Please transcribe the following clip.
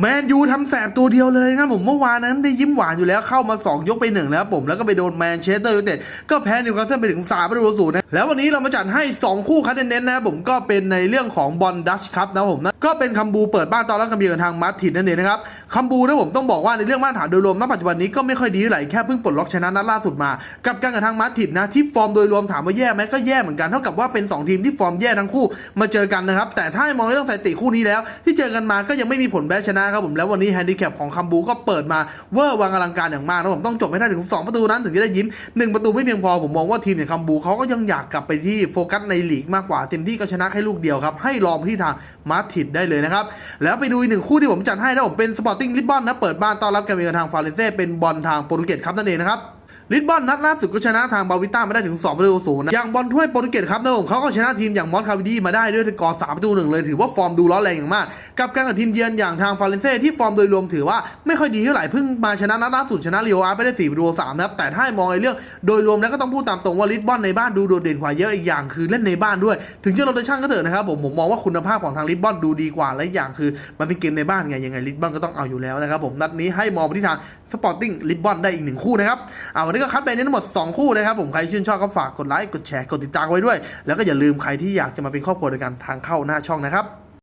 แมนยูทำแสบตัวเดียวเลยนะผมเมื่อวานนั้นได้ยิ้มหวานอยู่แล้วเข้ามา 2 ยกไป1แล้วผมแล้วก็ไปโดนแมนเชสเตอร์ยูไนเต็ดก็แพ้นิวคาสเซิลไปถึง3ประตูศูนย์นะแล้ววันนี้เรามาจัดให้ 2 คู่คัดเน้นๆนะครับผมก็เป็นในเรื่องของบอลดัชครับนะผมนะก็เป็นคัมบูเปิดบ้านตอนรับคัมบีกับทางมาร์ตินนั่นเองนะครับคัมบูนะผมต้องบอกว่าในเรื่องมาตรฐานโดยรวมณปัจจุบันนี้ก็ไม่ค่อยดีเท่าไหร่แค่เพิ่งปลดล็อกชนะนัดล่าสุดมา กับการกับทางมาร์ตินนะที่ฟอร์มโดยรวมถามว่าแย่ไหมก็แย่เหมือนกันเท่ากับว่าเป็นสองทีมที่ฟอร์มแย่ทั้งคู่มาเจอกันนะครับแต่ถ้ามองเรื่องสถิติคู่นี้แล้ว ที่เจอกันมาก็ยังไม่มีผลแพ้ชนะครับผมแล้ววันนี้แฮนดิแคปของคัมบูก็เปิดมาเวอร์วังอลังการอย่างมากนะผมต้องจบให้ได้ถึง 2 ประตูนั้นถึงจะได้ยิ้ม 1 ประตูไม่เพียงพอผมมองว่าทีมอย่างคัมบูเขาก็ยังอยากกลับไปที่โฟกัสในลีกมากกว่าเต็มที่ก็ชนะแค่ลูกเดียวครับให้ลองที่ทางมาร์ติดได้เลยนะครับแล้วไปดูอีกหนึ่งคู่ที่ผมจัดให้นะผมเป็นสปอร์ติ้งลิบบอนนะเปิดบ้านต้อนรับแกมเบกับทางฟาเรนเซ่เป็นบอลทางโปรตุเกสครับนั่นเองนะครับ ลิสบอนนัดล่าสุดก็ชนะทางบาวิต้ามาได้ถึง2ประตูศูนย์อย่างบอลถ้วยโปรตุเกสครับนะผมเขาก็ชนะทีมอย่างมอสคาวิดีมาได้ด้วยสกอร์3ประตูหนึ่งเลยถือว่าฟอร์มดูร้อนแรงอย่างมาก กับการกับทีมเยือนอย่างทางฟาเรนเซ่ที่ฟอร์มโดยรวมถือว่าไม่ค่อยดีเท่าไหร่เพิ่งมาชนะนัดล่าสุดชนะเรียวอาร์ไปได้4ประตูสามนะครับแต่ถ้าให้มองในเรื่องโดยรวมแล้วก็ต้องพูดตามตรงว่าลิสบอนในบ้านดูโดดเด่นกว่าเยอะอีกอย่างคือเล่นในบ้านด้วย ถึงจะโรเตชั่นก็เถอะนะครับผมผมมองว่าคุณภาพของทางลิสบอนดูดีกว่าและอย่างคือมันเป็นเกมในบ้านไงยังไงลิสบอนก็ต้องเอาอยู่แล้วนะครับผมนัดนี้ให้มองไปที่ทางสปอร์ติ้งลิบบอนได้อีกหนึ่งคู่นะครับเอาวันนี้ก็คัดไปทั้งหมด 2 คู่นะครับผมใครชื่นชอบก็ฝากกดไลค์กดแชร์กดติดตามไว้ด้วย แล้วก็อย่าลืมใครที่อยากจะมาเป็นครอบครัวด้วยกันทางเข้าหน้าช่องนะครับ